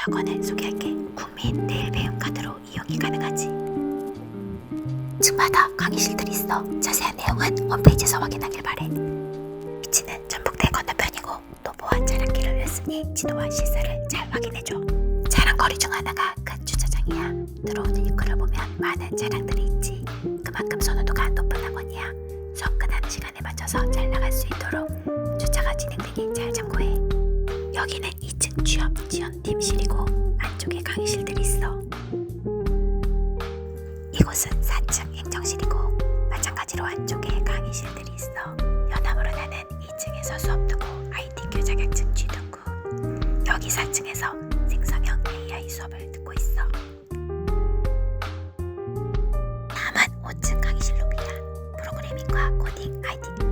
학원을 소개할게. 국민 내일 배움 카드로 이용이 가능하지. 층마다 강의실들이 있어. 자세한 내용은 홈페이지에서 확인하길 바래. 위치는 전북대 건너편이고 노보와 자랑길을 냈으니 지도와 시세를 잘 확인해줘. 자랑거리 중 하나가 큰 주차장이야. 들어오는 입구를 보면 많은 자랑들이 있지. 그만큼 선호도가 높은 학원이야. 수업 끝나는 시간에 맞춰서 잘 나갈 수 있도록 주차가 진행되니 잘 참고해. 여기는 2층 취업 지원 팀실이고 안쪽에 강의실들이 있어. 이곳은 4층 행정실이고 마찬가지로 안쪽에 강의실들이 있어. 연암으로 나는 2층에서 수업 듣고 IT 교 자격증 취득 후 여기 4층에서 생성형 AI 수업을 듣고 있어. 다만 5층 강의실로 비라 프로그래밍과 코딩 IT